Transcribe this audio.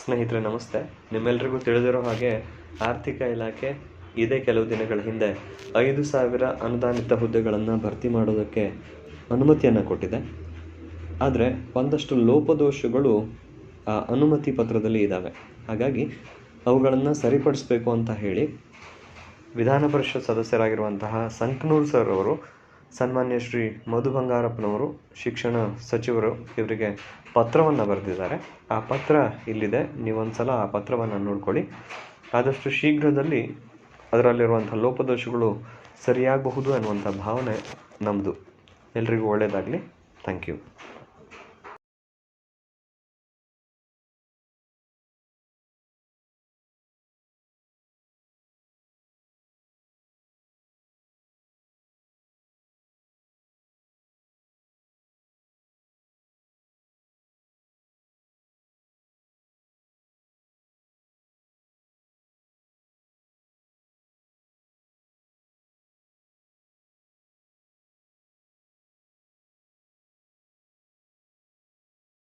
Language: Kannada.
ಸ್ನೇಹಿತರೆ, ನಮಸ್ತೆ. ನಿಮ್ಮೆಲ್ರಿಗೂ ತಿಳಿದಿರೋ ಹಾಗೆ ಆರ್ಥಿಕ ಇಲಾಖೆ ಇದೇ ಕೆಲವು ದಿನಗಳ ಹಿಂದೆ ಐದು ಸಾವಿರ ಅನುದಾನಿತ ಹುದ್ದೆಗಳನ್ನು ಭರ್ತಿ ಮಾಡೋದಕ್ಕೆ ಅನುಮತಿಯನ್ನು ಕೊಟ್ಟಿದೆ. ಆದರೆ ಒಂದಷ್ಟು ಲೋಪದೋಷಗಳು ಆ ಅನುಮತಿ ಪತ್ರದಲ್ಲಿ ಇದ್ದಾವೆ ಹಾಗಾಗಿ ಅವುಗಳನ್ನು ಸರಿಪಡಿಸಬೇಕು ಅಂತ ಹೇಳಿ ವಿಧಾನ ಪರಿಷತ್ ಸದಸ್ಯರಾಗಿರುವಂತಹ ಸಂಕನೂರ್ ಸರ್ ಅವರು ಸನ್ಮಾನ್ಯ ಶ್ರೀ ಮಧು ಬಂಗಾರಪ್ಪನವರು, ಶಿಕ್ಷಣ ಸಚಿವರು ಇವರಿಗೆ ಪತ್ರವನ್ನು ಬರೆದಿದ್ದಾರೆ. ಆ ಪತ್ರ ಇಲ್ಲಿದೆ. ನೀವೊಂದ್ಸಲ ಆ ಪತ್ರವನ್ನು ನೋಡ್ಕೊಳ್ಳಿ. ಆದಷ್ಟು ಶೀಘ್ರದಲ್ಲಿ ಅದರಲ್ಲಿರುವಂಥ ಲೋಪದೋಷಗಳು ಸರಿಯಾಗಬಹುದು ಅನ್ನುವಂಥ ಭಾವನೆ ನಮ್ಮದು ಎಲ್ರಿಗೂ ಒಳ್ಳೆಯದಾಗಲಿ ಥ್ಯಾಂಕ್ ಯು.